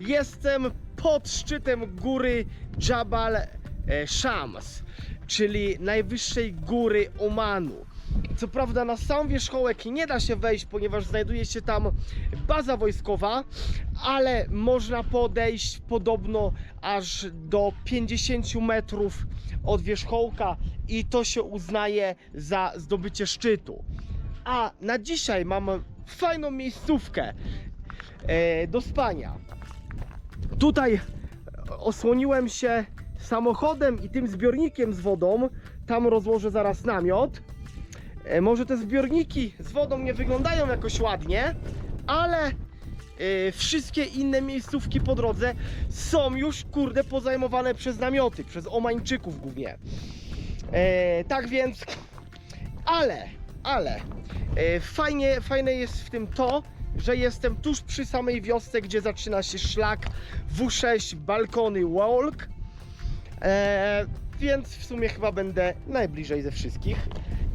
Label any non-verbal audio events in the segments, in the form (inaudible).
Jestem pod szczytem góry Jabal e, Shams, czyli najwyższej góry Omanu. Co prawda na sam wierzchołek nie da się wejść, ponieważ znajduje się tam baza wojskowa, ale można podejść podobno aż do 50 metrów od wierzchołka i to się uznaje za zdobycie szczytu. A na dzisiaj mam fajną miejscówkę do spania. Tutaj osłoniłem się samochodem i tym zbiornikiem z wodą. Tam rozłożę zaraz namiot. E, Może te zbiorniki z wodą nie wyglądają jakoś ładnie, ale e, wszystkie inne miejscówki po drodze są już kurde pozajmowane przez namioty, przez Omańczyków głównie. E, tak więc, ale, ale e, fajnie, fajne jest w tym to, że jestem tuż przy samej wiosce, gdzie zaczyna się szlak W6 Balkony Walk. E, więc w sumie chyba będę najbliżej ze wszystkich.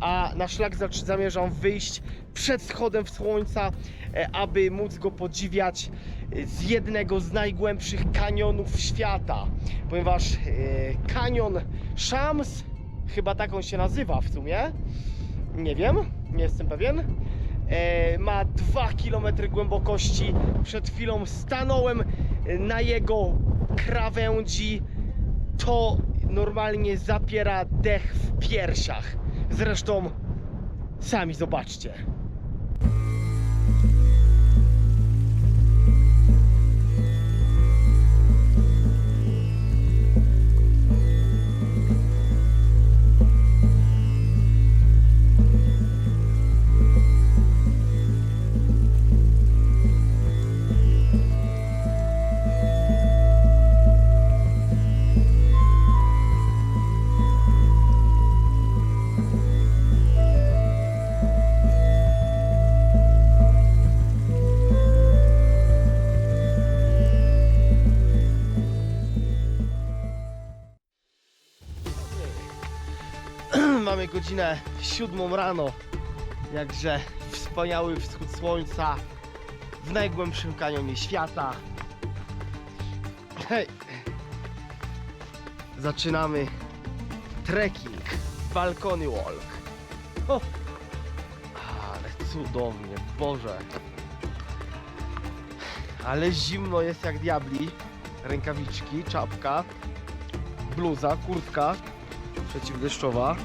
A na szlak zamierzam wyjść przed wschodem w słońca, e, aby móc go podziwiać e, z jednego z najgłębszych kanionów świata. Ponieważ e, kanion Shams, chyba tak on się nazywa w sumie, nie wiem, nie jestem pewien. E, ma 2 km głębokości. Przed chwilą stanąłem e, na jego krawędzi. To normalnie zapiera dech w piersiach. Zresztą sami zobaczcie. Mamy godzinę siódmą rano. Jakże wspaniały wschód słońca w najgłębszym kanionie świata. Hej! Zaczynamy trekking Balkony Walk. O! Ale cudownie, Boże. Ale zimno jest jak diabli. Rękawiczki, czapka, bluza, kurtka przeciwdeszczowa.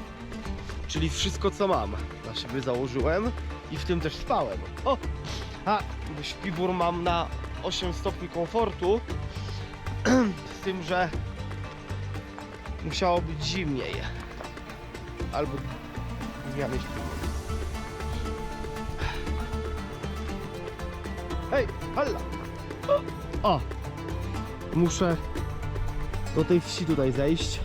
Czyli wszystko co mam. Na szyby założyłem i w tym też spałem. O! A, bo śpiwór mam na 8 stopni komfortu. (clears throat) Z tym, że musiało być zimniej. Albo zmiany śpiwór. Hej, halla! O! Muszę do tej wsi tutaj zejść.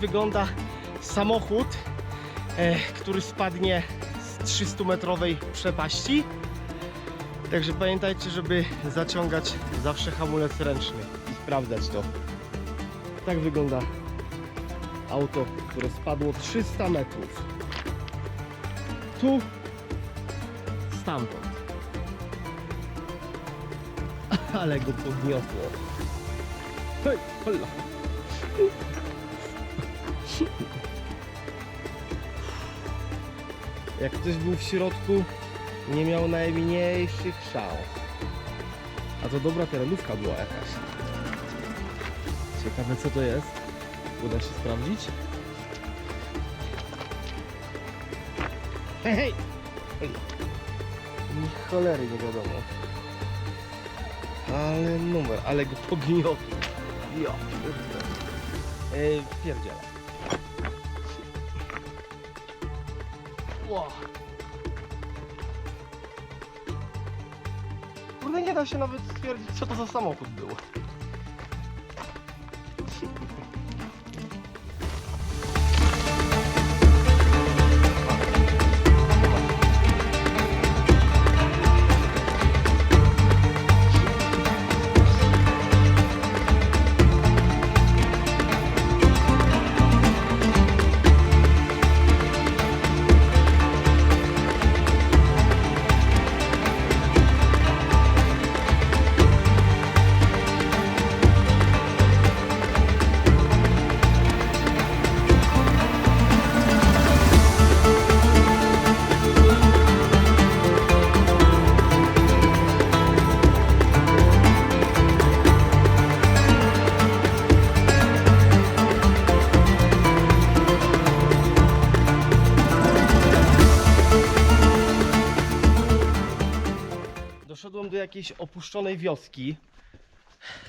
Wygląda samochód, e, który spadnie z 300-metrowej przepaści. Także pamiętajcie, żeby zaciągać zawsze hamulec ręczny i sprawdzać to. Tak wygląda auto, które spadło 300 metrów. Tu, stamtąd. (laughs) Ale go podniosło. Hej, hola. Jak ktoś był w środku, nie miał najmniejszych szans. A to dobra terenówka była jakaś. Ciekawe co to jest. Uda się sprawdzić? Hej, hej! Ni cholery nie wiadomo. Ale numer, ale go pogniotł. Jo, kurde. Ło. Kurde, nie da się nawet stwierdzić, co to za samochód był. Jakiejś opuszczonej wioski,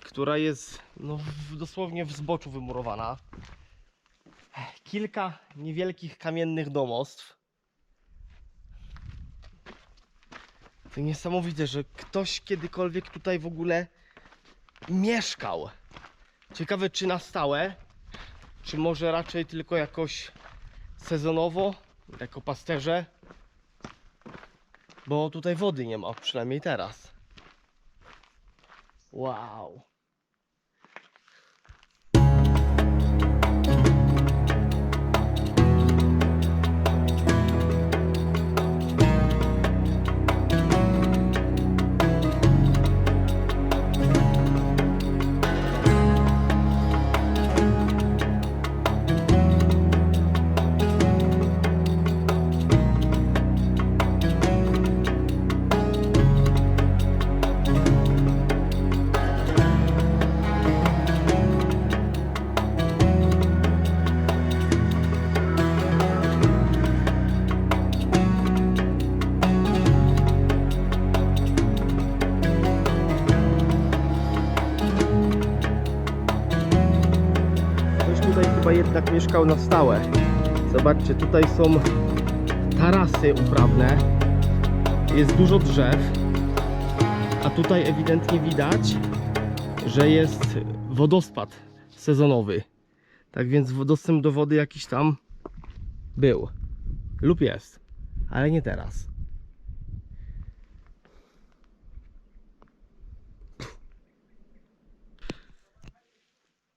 która jest no, dosłownie w zboczu wymurowana. Kilka niewielkich kamiennych domostw. To niesamowite, że ktoś kiedykolwiek tutaj w ogóle mieszkał. Ciekawe, czy na stałe, czy może raczej tylko jakoś sezonowo, jako pasterze. Bo tutaj wody nie ma, przynajmniej teraz. Wow. Jednak mieszkał na stałe. Zobaczcie, tutaj są tarasy uprawne. Jest dużo drzew. A tutaj ewidentnie widać, że jest wodospad sezonowy. Tak więc dostęp do wody jakiś tam był. Lub jest. Ale nie teraz.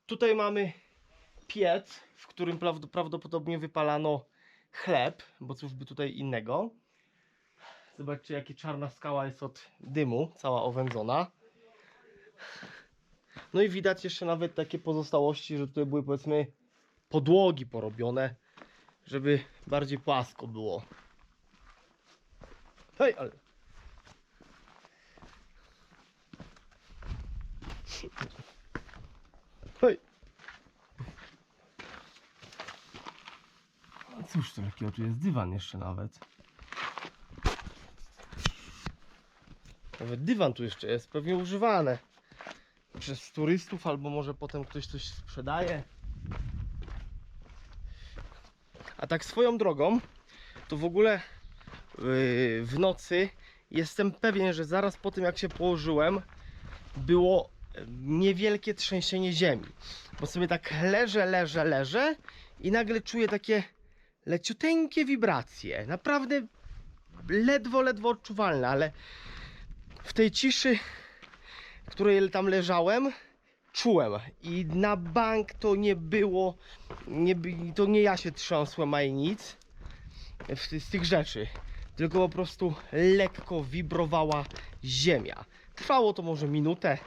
Tutaj mamy piec, w którym prawd- prawdopodobnie wypalano chleb, bo cóż by tutaj innego. Zobaczcie, jakie czarna skała jest od dymu, cała owędzona. No i widać jeszcze nawet takie pozostałości, że tutaj były powiedzmy podłogi porobione, żeby bardziej płasko było. Hej, ale... Hej. A cóż to takiego, tu jest dywan jeszcze nawet. Nawet dywan tu jeszcze jest, pewnie używane. Przez turystów, albo może potem ktoś coś sprzedaje. A tak swoją drogą, to w ogóle yy, w nocy jestem pewien, że zaraz po tym jak się położyłem, było niewielkie trzęsienie ziemi. Bo sobie tak leżę, leżę, leżę i nagle czuję takie leciuteńkie wibracje. Naprawdę ledwo, ledwo odczuwalne, ale w tej ciszy, w której tam leżałem, czułem. I na bank to nie było, nie, to nie ja się trząsłem, a i nic z tych rzeczy. Tylko po prostu lekko wibrowała ziemia. Trwało to może minutę,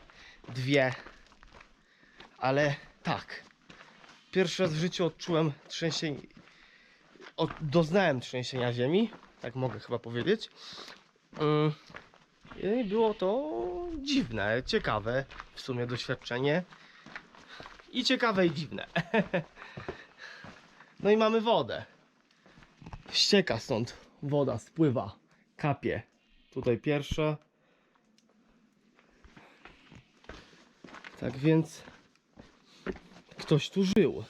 dwie, ale tak. Pierwszy raz w życiu odczułem trzęsienie. Doznałem trzęsienia ziemi, tak mogę chyba powiedzieć. Ym, I było to dziwne, ciekawe w sumie doświadczenie. I ciekawe i dziwne. (laughs) No i mamy wodę. Ścieka stąd woda, spływa, kapie. Tutaj pierwsza. Tak więc ktoś tu żył.